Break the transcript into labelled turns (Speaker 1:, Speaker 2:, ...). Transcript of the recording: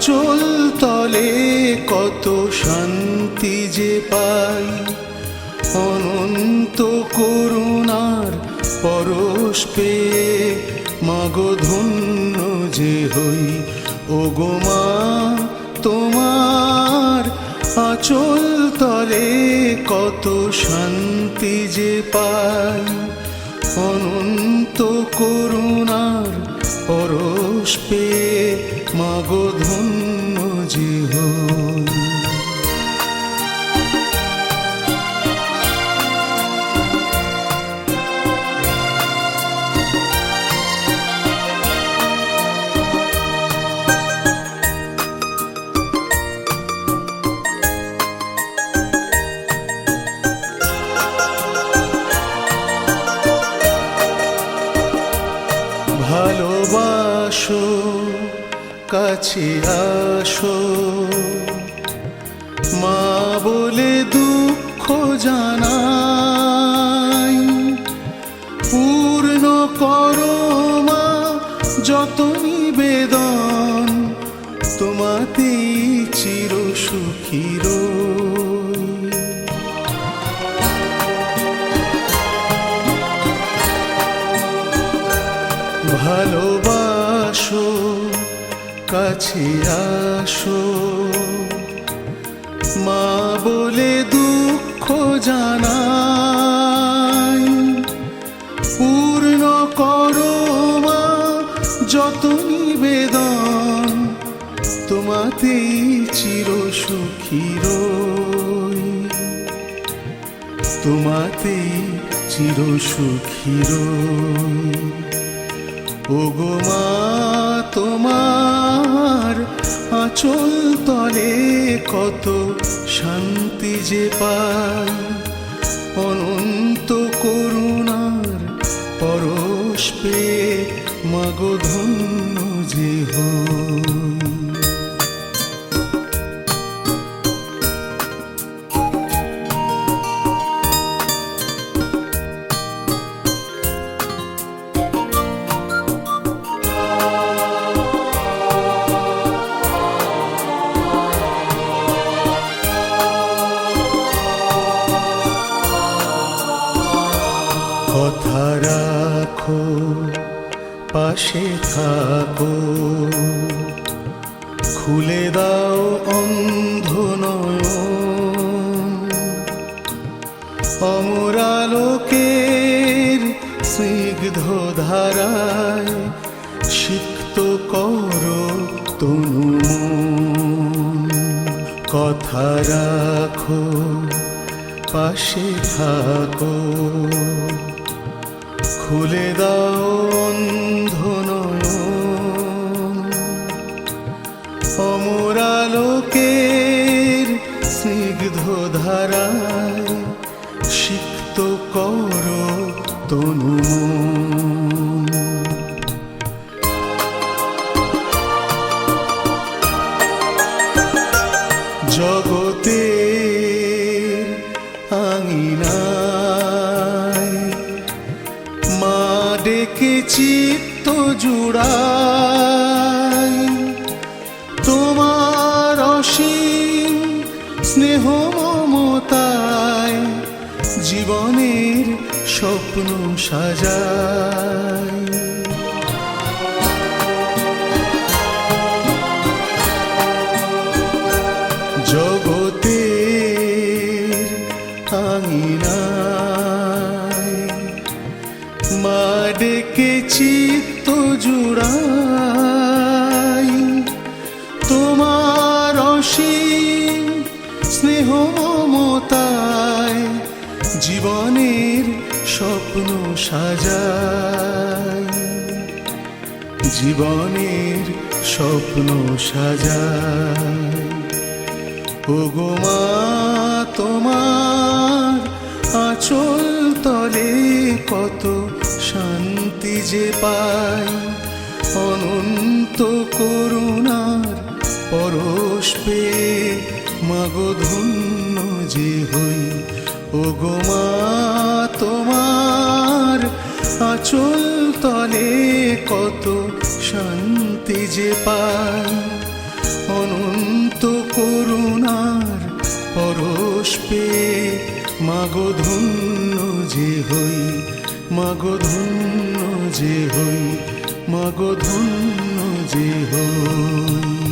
Speaker 1: আচল তলে কত শান্তি যে পাই। অনন্ত করুণার পরশ পেয়ে মাগো ধন্য যে হই। ও মা, তোমার আচল তলে কত শান্তি যে পাই। অনন্ত করুণার পরশ পেয়ে মাগো ধন্য ভালোবাসো কাছে আসো। মা বলে দুঃখ জানাই। পূর্ণ করো মা যত নিবেদন তোমাতেই কাছে আসো। মা বলে দুঃখ জানাই। পূর্ণ করো মা যত নিবেদন। তোমাতেই চির সুখীর তোমাতেই চির সুখীর ওগো মা তোমার আচল তলে কত শান্তি যে পাই। অনন্ত করুণার পরশ পে মাগো যে হই। রাখো, পাশে থাকো। খুলে দাও অন্ধ অমরালোকের স্নিগ্ধ ধারায় সিক্ত করো তনু কথা রাখো, পাশে থাকো। খুলে দাও অমরালোকের স্নিগ্ধ ধারায় সিক্ত করো তনু জগতে আঙিনায় চিত্ত জুড়াই। তোমার অসীম স্নেহ মমতায় জীবনের স্বপ্ন সাজায় ডেকে চিত্ত জুড়াই। তোমার অসীম স্নেহ জীবনের স্বপ্ন সাজাই। জীবনের স্বপ্ন সাজাই। ওগো মা, তোমার আঁচল তলে কত যে পাই অনন্ত করুণার পরশ পে মাগো ধন্য যে হই। ওগো মা, তোমার আঁচল তলে কত শান্তি যে পাই। অনন্ত করুণার পরশ পে মাগো ধন্য যে হই। মাগো যে হই মাগো যে হই।